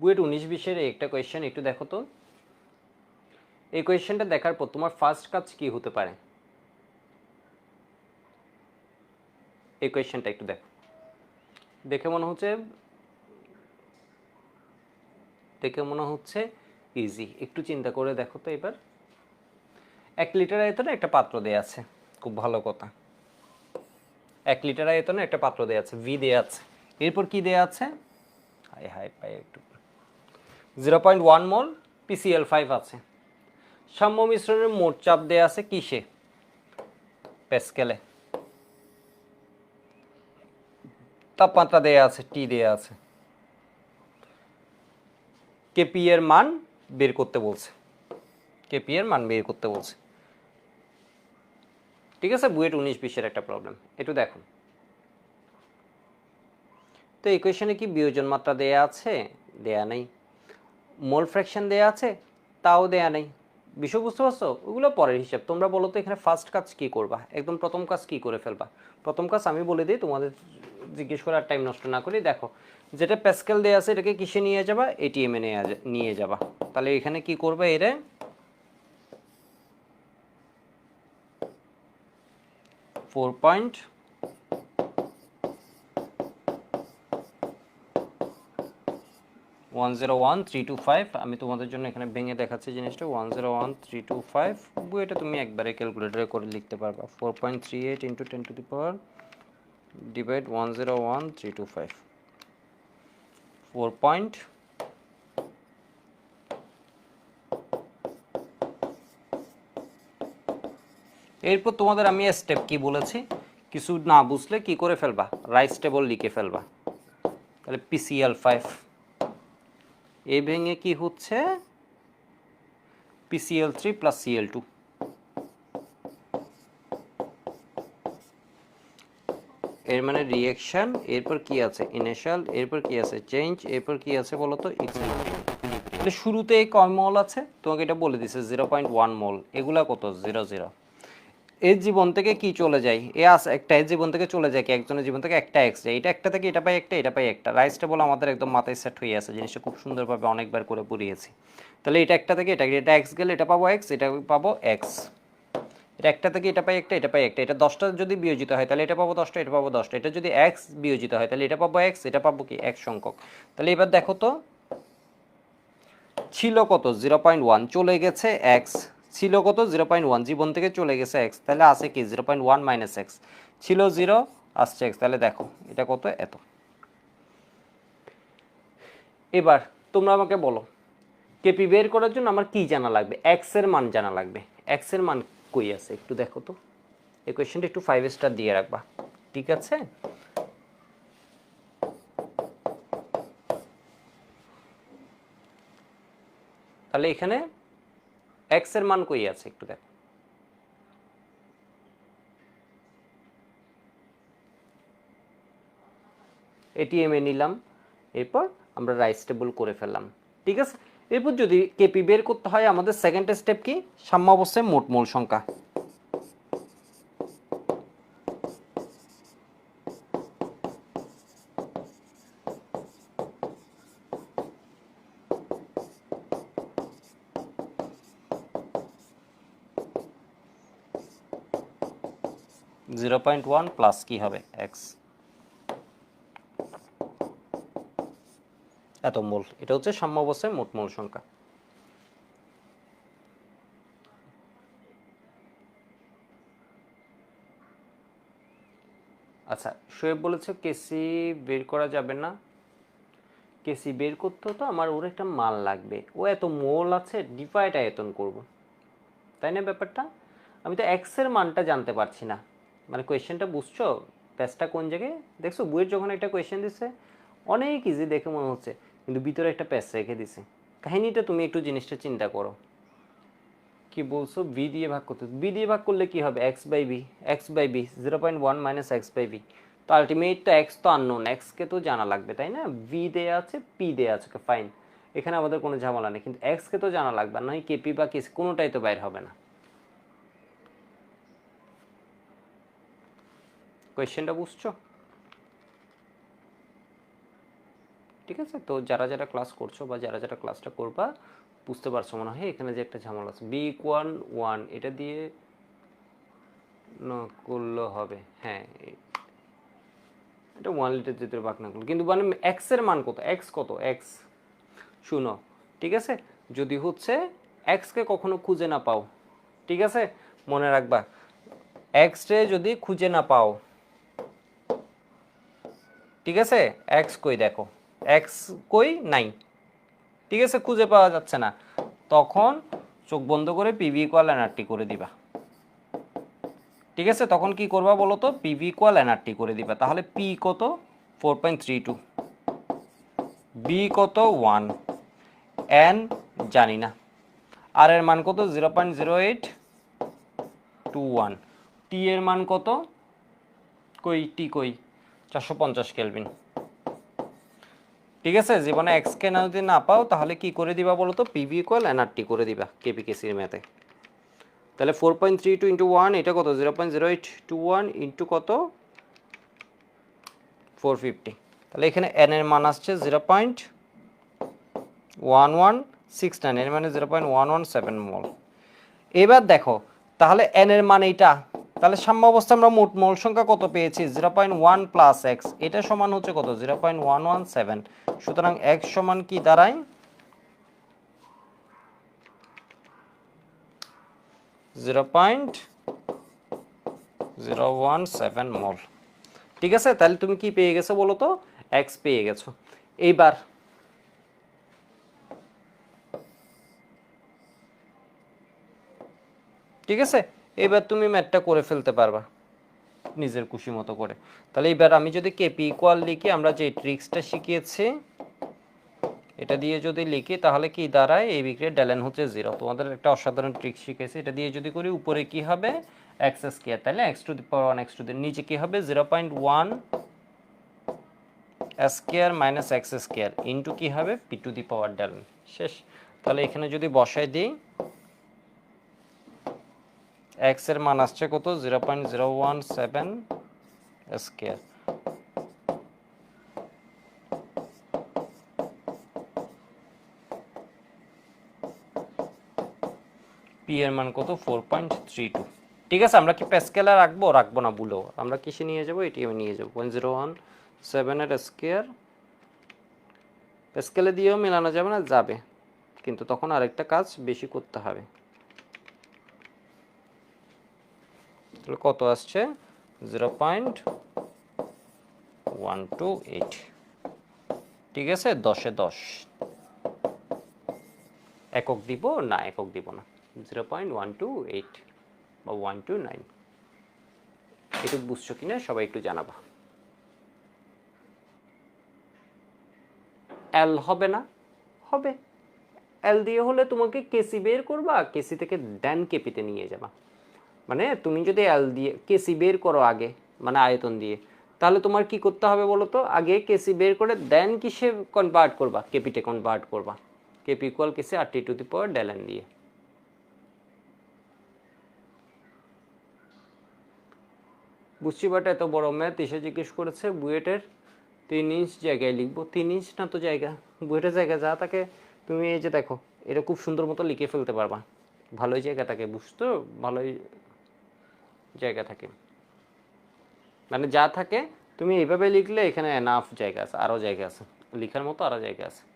বুয়েট উনিশ বিশের একটা কোয়েশ্চেন একটু দেখো তো। এই কোয়েশ্চেনটা দেখার পর তোমার ফার্স্ট কাজ কি হতে পারে? এই কোয়েশ্চেনটা একটু দেখো। দেখে মনে হচ্ছে, দেখে মনে হচ্ছে ইজি একটু চিন্তা করে দেখো তো এবার। এক লিটার আয়তনে একটা পাত্র দেয়া আছে, খুব ভালো কথা। এক লিটার আয়তনে একটা পাত্র দেয়া আছে ভি দেয়া আছে। এরপর কি দেয়া আছে? হাই হাই পাই একটু zero point one mole PCl five আছে। সাম্য মিশ্রণের মোট চাপ দেয়া আছে কিসে? প্যাসকেলে তাপমাত্রা দেয়া আছে টি দেয়া আছে। কেপি এর মান বের করতে বলছে। কেপি এর মান বের করতে বলছে। ঠিক আছে, বুয়েট উনিশ বিশের একটা প্রবলেম একটু দেখুন। তো ইকুয়েশনে কি বিয়োজন মাত্রা দেয়া আছে? দেয়া নেই। মোল ফ্র্যাকশন দেয়া আছে, তাও দেয়া নেই। বিষয় বুঝতে পারছ? ওগুলো পরের হিসাব। তোমরা বলো তো এখানে ফার্স্ট কাজ কি করবা? একদম প্রথম কাজ কি করে ফেলবা? প্রথম কাজ আমি বলে দিই, তোমাদের জিজ্ঞেস করার টাইম নষ্ট না করি দেখো। যেটা প্যাসকেল দেয়া আছে, এটাকে কিসে নিয়ে যাবা? এটিএমে নিয়ে নিয়ে যাবা। তাহলে এখানে কি করবে এরে? Four point one zero one three two five আমি তোমাদের জন্য এখানে ভেঙে দেখাচ্ছি জিনিসটা। One zero one three two five এটা তুমি একবারে ক্যালকুলেটরে করে লিখতে পারবা। Four point three eight into ten to the power divide one zero one three two five four point এরপর তোমাদের আমি স্টেপ কি বলেছি? কিছু না বুঝলে কি করে ফেলবা? রাইস টেবল লিখে ফেলবা। তাহলে পিসিএল ফাইভ এ ভেঙে কি হচ্ছে? PCl three plus Cl two এর মানে রিয়েকশন এরপর কি আছে? ইনিশিয়াল এরপর কি আছে? চেঞ্জ এরপর কি আছে বলো তো ইকুইলিব্রিয়াম তাহলে শুরুতে কয় মল আছে, তোমাকে এটা বলে দিছে জিরো পয়েন্ট ওয়ান মল এগুলা কত? জিরো জিরো এর জীবন থেকে কি চলে যায়? এ আস, একটা এর জীবন থেকে চলে যায় কি? একজনের জীবন থেকে একটা এক্স যায়। এটা একটা থেকে এটা পাই একটা, এটা পাই একটা। রাইস টেবল আমাদের একদম মাথায় সেট হয়ে আছে। জিনিসটা খুব সুন্দরভাবে অনেকবার করে পুড়িয়েছি। তাহলে এটা একটা থেকে এটা এটা এক্স গেলে এটা পাবো এক্স, এটা পাবো এক্স। এটা একটা থেকে এটা পাই একটা, এটা পাই একটা। এটা দশটা যদি বিয়োজিত হয়, তাহলে এটা পাবো দশটা, এটা পাবো দশটা। এটা যদি এক্স বিয়োজিত হয়, তাহলে এটা পাবো এক্স, এটা পাবো কি? এক সংখ্যক। তাহলে এবার দেখো তো, ছিল কত? জিরো পয়েন্ট ওয়ান চলে গেছে এক্স। ছিল কত? Zero point one. জীবন থেকে চলে গেছে এক্স তাহলে আছে কি? Zero point one minus x ছিল জিরো, আসছে এক্স তাহলে দেখো, এটা কত? এত। এবার তোমরা আমাকে বলো কেপি বের করার জন্য আমার কি জানা লাগবে? এক্সের মান জানা লাগবে। এক্সের মান কই আছে? একটু দেখো তো। এই কোয়েশ্চেনটা একটু ফাইভ স্টার দিয়ে রাখবা। ঠিক আছে? তাহলে এখানে এক্সের মান কই আছে? একটু দেখ। এটিএম এ নিলাম, এরপর আমরা রাইস টেবল করে ফেললাম। ঠিক আছে? এরপর যদি কেপি বের করতে হয়, আমাদের সেকেন্ড স্টেপ কি? সাম্য অবস্থায় মোট মূল সংখ্যা। জিরো পয়েন্ট ওয়ান প্লাস কি হবে? এক্স। এত মোল। এটা হচ্ছে সাম্য অবস্থায় মোট মোল সংখ্যা। আচ্ছা শোয়েব বলেছে কেসি বের করা যাবে না। কেসি বের করতে তো আমার ওর একটা মাল লাগবে। ও এত মোল আছে ডিভাইড আয়তন করব। তাই না ব্যাপারটা? আমি তো এক্সের মানটা জানতে পারছি না। মানে কোয়েশ্চেনটা বুঝছ? প্যাচটা কোন জায়গায়? দেখছ বইয়ের যখন একটা কোয়েশ্চেন দিচ্ছে অনেক ইজি দেখে মনে হচ্ছে, কিন্তু ভিতরে একটা প্যাচ রেখে দিছে। কাহিনীটা তুমি একটু জিনিসটা চিন্তা করো। কি বলছো? বি দিয়ে ভাগ করতে বি দিয়ে ভাগ করলে কি হবে? X by B x by B zero point one minus x by B তো আলটিমেট তো এক্স তো আননোন এক্সকে তো জানা লাগবে, তাই না? ভি দেয়া আছে পি দেয়া আছে ফাইন এখানে আমাদের কোনো ঝামেলা নেই, কিন্তু এক্সকে তো জানা লাগবে নয় কেপি বা কেসি কোনোটাই তো বাইর হবে না। কোয়েশ্চেনটা বুঝছ? ঠিক আছে? তো যারা যারা ক্লাস করছ বা যারা যারা ক্লাসটা করবা, বুঝতে পারছ মনে হয় এখানে যে একটা ঝামেলা আছে। বি ওয়ান ওয়ান এটা দিয়ে না করলেও হবে। হ্যাঁ এটা ওয়ান লিটার যেতে বাক না করল কিন্তু মানে এক্সের মান কত? এক্স কত? এক্স শুনো, ঠিক আছে? যদি হচ্ছে এক্সকে কখনো খুঁজে না পাও, ঠিক আছে? মনে রাখবা এক্স রে যদি খুঁজে না পাও ঠিক আছে? এক্স কই দেখো। এক্স কই নাই। ঠিক আছে? খুঁজে পাওয়া যাচ্ছে না। তখন চোখ বন্ধ করে পিভি ইকুয়াল এনআরটি করে দিবা। ঠিক আছে? তখন কি করবা বলো তো? পিভি ইকুয়াল এনআরটি করে দিবা। তাহলে পি কত? Four point three two B কত? ওয়ান এন জানি না। আর এর মান কত? Zero point zero eight two one T এর মান কত? কই? টি কই? চারশো পঞ্চাশ কেলভিন ঠিক আছে, জীবনে এক্স কে না যদি না পাও, তাহলে কি করে দিবা বলো তো পিভি ইকুয়াল এনআরটি করে দিবা কেপি কেসির ম্যাথে তাহলে four point three two into one এটা কত? Zero point zero eight two one into কত? ফোর ফিফটি তাহলে এখানে এন এর মান আসছে zero point one one six nine এর মানে zero point one one seven mol এবার দেখো, তাহলে এন এর মান এইটা তাহলে সাম্য অবস্থা আমরা মোট মোল সংখ্যা কত পেয়েছি? Zero point one plus x এটা সমান হচ্ছে কত? Zero point one one seven সুতরাং এক্স সমান কি দাঁড়ায়? Zero point zero one seven mol. ঠিক আছে? তাহলে তুমি কি পেয়ে গেছো বলো তো? এক্স পেয়ে গেছো। এইবার ঠিক আছে? এবার তুমি ম্যাথটা করে ফেলতে পারবা, নিজের খুশি মতো করে। তাহলে এবার আমি যদি কেপি ইকুয়াল লিখি, আমরা যে ট্রিক্সটা শিখিয়েছি, এটা দিয়ে যদি লিখি, তাহলে কি দাঁড়ায়? এই বিক্রিয়ার ড্যালেন হচ্ছে জিরো তোমাদের একটা অসাধারণ ট্রিক শিখেছি। এটা দিয়ে যদি করি, উপরে কি হবে? এক্স স্কোয়ার তাহলে x to the power one x to the নিচে কি হবে? Zero point one square minus x square into কি হবে? পি টু দি পাওয়ার ড্যালেন শেষ। তাহলে এখানে যদি বসাই দিই এক্সের মান আসছে কত? Zero point zero one seven square P এর মান কত? ফোর পয়েন্ট থ্রি টু ঠিক আছে, আমরা কি প্যাসকেলা রাখব? রাখব না, ভুলো আমরা কিসে নিয়ে যাব? এটি আমি নিয়ে যাব। পয়েন্ট জিরো ওয়ান সেভেনের স্কোয়ার প্যাসকেলে দিয়েও মেলানো যাবে না, যাবে। কিন্তু তখন আরেকটা কাজ বেশি করতে হবে। তাহলে কত আসছে? Zero point one two eight. ঠিক আছে? দশে দশ। একক দিব? না, একক দিব না। Zero point one two eight বা ওয়ান টু নাইন। একটু বুঝছ কিনা? সবাই একটু জানাবা। এল হবে না? হবে। এল দিয়ে হলে তোমাকে কেসি বের করবা। কেসি থেকে ড্যান কেপিতে নিয়ে যাবা। মানে তুমি যদি এল দিয়ে কেসি বের করো আগে মানে আয়তন দিয়ে, তাহলে তোমার কি করতে হবে বলো তো? আগে কেসি বের করে দেন কিসে কনভার্ট করবা? কেপিতে কনভার্ট করবা। KP equal KC R T to the power ডেলেন দিয়ে। বুঝছি বাট এত বড় ম্যাথ এসে জিজ্ঞেস করেছে, বুয়েটের তিন ইঞ্চ জায়গায় লিখব। তিন ইঞ্চ না তো জায়গা? বুয়েটের জায়গা যা তাকে তুমি এই যে দেখো, এটা খুব সুন্দর মতো লিখে ফেলতে পারবা। ভালোই জায়গা থাকে বুঝতো ভালোই জায়গা থাকে। মানে যা থাকে, তুমি এইভাবে লিখলে এখানে এনাফ জায়গা আছে, আরও জায়গা আছে, লিখার মতো আরও জায়গা আছে।